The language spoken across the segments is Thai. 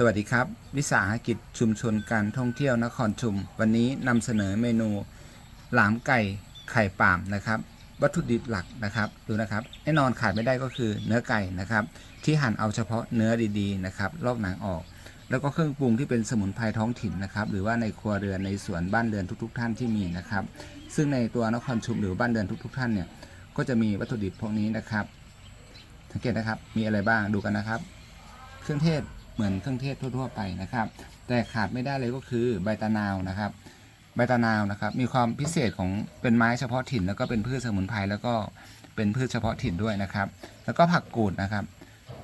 สวัสดีครับ วิสาหกิจชุมชนการท่องเที่ยวนครชุม วันนี้นำเสนอเมนูหลามไก่ไข่ป่ามนะครับ วัตถุดิบหลักนะครับดูนะครับแน่นอนขาดไม่ได้ก็คือเนื้อไก่นะครับ ที่หั่นเอาเฉพาะเนื้อดีๆนะครับลอกหนังออก แล้วก็เครื่องปรุงที่เป็นสมุนไพรท้องถิ่นนะครับ หรือว่าในครัวเรือนในสวนบ้านเรือนทุก ๆ ท่านที่มีนะครับ ซึ่งในตัวนครชุมหรือบ้านเรือนทุก ๆ ท่านเนี่ยก็จะมีวัตถุดิบพวกนี้นะครับสังเกตนะครับมีอะไรบ้างดูกันนะครับ เครื่องเทศ เหมือนเครื่องเทศทั่ว ๆ ไปนะครับ แต่ขาดไม่ได้เลยก็คือใบตะนาวนะครับ ใบตะนาวนะครับ มีความพิเศษของเป็นไม้เฉพาะถิ่น แล้วก็เป็นพืชสมุนไพรแล้วก็เป็นพืชเฉพาะถิ่นด้วยนะครับ แล้วก็ผักกูดนะครับ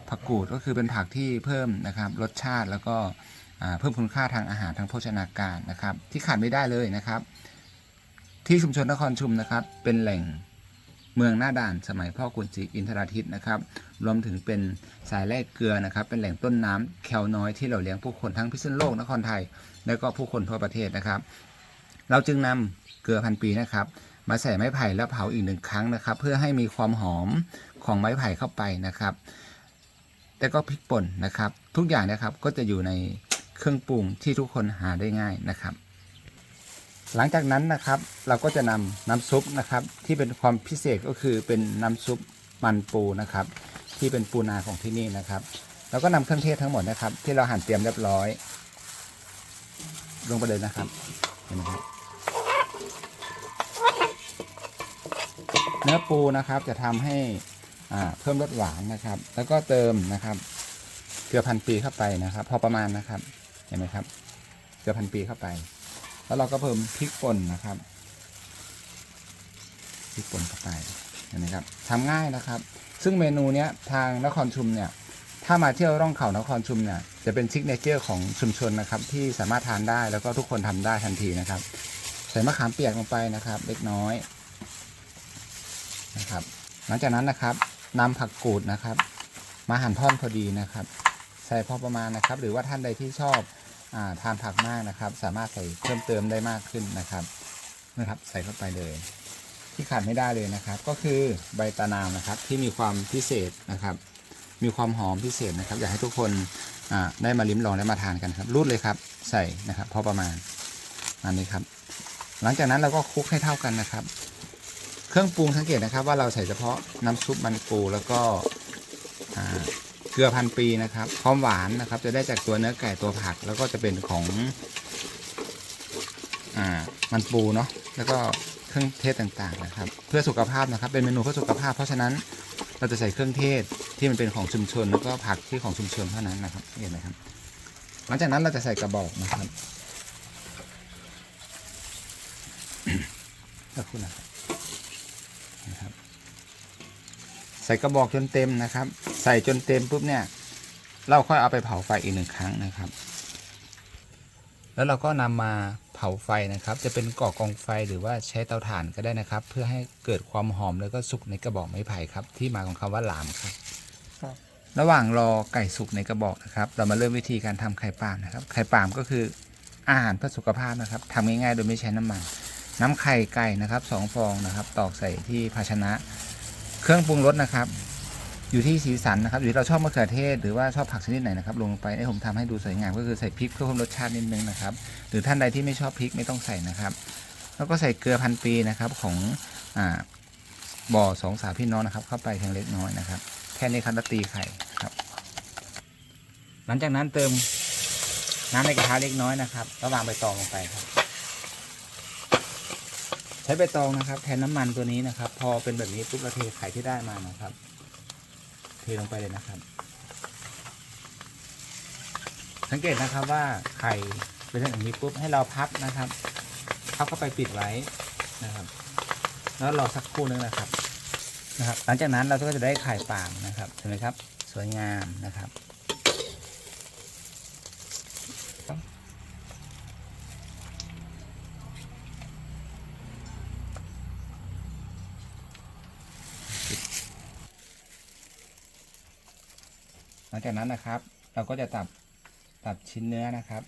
ผักกูดก็คือเป็นผักที่เพิ่มนะครับ รสชาติแล้วก็เพิ่มคุณค่าทางอาหารทางโภชนาการนะครับ ที่ขาดไม่ได้เลยนะครับ ที่ชุมชนนครชุมนะครับ เป็นแหล่ง เมืองหน้าด่านสมัยพ่อกุนศรีอินทราทิตนะครับ รวมถึงเป็นสายแร่เกลือนะครับ เป็นแหล่งต้นน้ำแคลน้อยที่เราเลี้ยงผู้คนทั้งพิษณุโลกนครไทย และก็ผู้คนทั่วประเทศนะครับ เราจึงนำเกลือพันปีนะครับมาใส่ไม้ไผ่แล้วเผาอีกหนึ่งครั้งนะครับ เพื่อให้มีความหอมของไม้ไผ่เข้าไปนะครับ แต่ก็พริกป่นนะครับ ทุกอย่างนะครับก็จะอยู่ในเครื่องปรุงที่ทุกคนหาได้ง่ายนะครับ หลังจากนั้นนะครับเราก็จะนำน้ำซุปนะครับ ที่เป็นความพิเศษก็คือเป็นน้ำซุปมันปูนะครับ ที่เป็นปูนาของที่นี่นะครับ แล้วก็นำเครื่องเทศทั้งหมดนะครับ ที่เราหั่นเตรียมเรียบร้อย ลงไปเลยนะครับเห็นไหมครับเนื้อปูนะครับจะทำให้อ่าเพิ่มรสหวานนะครับ แล้วก็เติมนะครับเกลือพันปีเข้าไปนะครับ พอประมาณนะครับเห็นไหมครับเกลือพันปีเข้าไป แล้วเราก็เพิ่มพริกป่นนะครับพริกป่นเข้าไปเห็นไหมครับทำง่ายนะครับ ซึ่งเมนูเนี้ยทางนครชุมเนี่ยถ้ามาเที่ยวร่องเขานครชุมเนี่ยจะเป็นซิกเนเจอร์ของชุมชนนะครับ ที่สามารถทานได้แล้วก็ทุกคนทำได้ทันทีนะครับ ใส่มะขามเปียกลงไปนะครับ เล็กน้อยนะครับ หลังจากนั้นนะครับนำผักกูดนะครับ มาหั่นท่อนพอดีนะครับ ใส่พอประมาณนะครับ หรือว่าท่านใดที่ชอบ ทานผักมากนะครับ สามารถใส่เพิ่มเติมได้มากขึ้นนะครับนะครับ ใส่เข้าไปเลย ที่ขาดไม่ได้เลยนะครับ ก็คือใบตะนาวนะครับที่มีความพิเศษนะครับ มีความหอมพิเศษนะครับ อยากให้ทุกคนอ่าได้มาลิ้มลองได้มาทานกันครับ รูดเลยครับ ใส่นะครับ พอประมาณอันนี้ครับ หลังจากนั้นเราก็คลุกให้เท่ากันนะครับ เครื่องปรุงสังเกตนะครับ ว่าเราใส่เฉพาะน้ำซุปมันปูแล้วก็ เกลือพันปีนะครับความหวานนะครับ จะได้จากตัวเนื้อไก่ตัวผัก แล้วก็จะเป็นของอ่ามันปูเนาะแล้วก็เครื่องเทศต่างๆนะครับ เพื่อสุขภาพนะครับ เป็นเมนูเพื่อสุขภาพ เพราะฉะนั้นเราจะใส่เครื่องเทศที่มันเป็นของชุมชน แล้วก็ผักที่ของชุมชนเท่านั้นนะครับเห็นไหมครับ หลังจากนั้นเราจะใส่กระบอกนะครับขอบคุณนะครับนะครับ ใส่กระบอกจนเต็มนะครับ ใส่จนเต็มปุ๊บเนี่ย เราค่อยเอาไปเผาไฟอีกหนึ่งครั้งนะครับ แล้วเราก็นำมาเผาไฟนะครับ จะเป็นก่อกองไฟหรือว่าใช้เตาถ่านก็ได้นะครับ เพื่อให้เกิดความหอมแล้วก็สุกในกระบอกไม้ไผ่ครับ ที่มาของคำว่าหลามครับครับระหว่างรอไก่สุกในกระบอกนะครับ เรามาเริ่มวิธีการทำไข่ปาล์มนะครับ ไข่ปาล์มก็คืออาหารเพื่อสุขภาพนะครับทำง่ายๆโดยไม่ใช้น้ำมัน น้ำไข่ไก่นะครับสองฟองนะครับ ตอกใส่ที่ภาชนะ เครื่องปรุงรสนะครับ อยู่ที่สีสันนะครับอยู่ที่เราชอบมะเขือเทศหรือว่าชอบผักชนิดไหนนะครับ ลงไปให้ผมทำให้ดูสวยงามก็คือใส่พริกเพื่อเพิ่มรสชาตินิดนึงนะครับ หรือท่านใดที่ไม่ชอบพริกไม่ต้องใส่นะครับ แล้วก็ใส่เกลือพันปีนะครับของอ่าบ่อสองสาวพี่น้องนะครับเข้าไปเพียงเล็กน้อยนะครับแค่นี้ครับแล้วตีไข่ครับ หลังจากนั้นเติมน้ำในกระทะเล็กน้อยนะครับแล้ววางใบตองลงไปครับ ใช้ใบตองนะครับ แทนน้ำมันตัวนี้นะครับ พอเป็นแบบนี้ปุ๊บเราเทไข่ที่ได้มานะครับ เทลงไปเลยนะครับ สังเกตนะครับว่าไข่เป็นอย่างนี้ปุ๊บให้เราพับนะครับพับเข้าไปปิดไว้นะครับ แล้วรอสักครู่นึงนะครับนะครับ หลังจากนั้นเราก็จะได้ไข่ป่ามนะครับเห็นไหมครับ สวยงามนะครับ ลังจากนั้นนะครับ เราก็จะตัดตัดชิ้นเนื้อนะครับ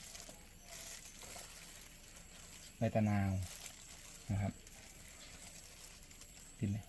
ใบตะนาวนะครับกินเลย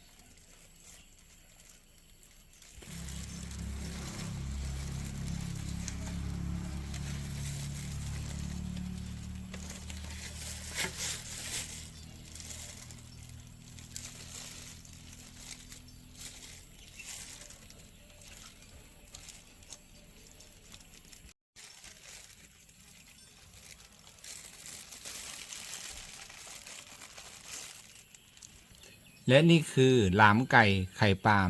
และนี่คือหลามไก่ไข่ปาล์ม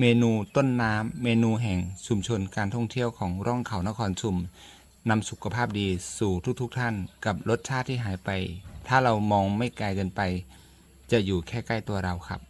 เมนูต้นน้ำเมนูแห่งชุมชนการท่องเที่ยวของร่องเขานครชุมนำสุขภาพดีสู่ทุกๆทท่านกับรสชาติที่หายไป ถ้าเรามองไม่ไกลเกินไป จะอยู่แค่ใกล้ตัวเราครับ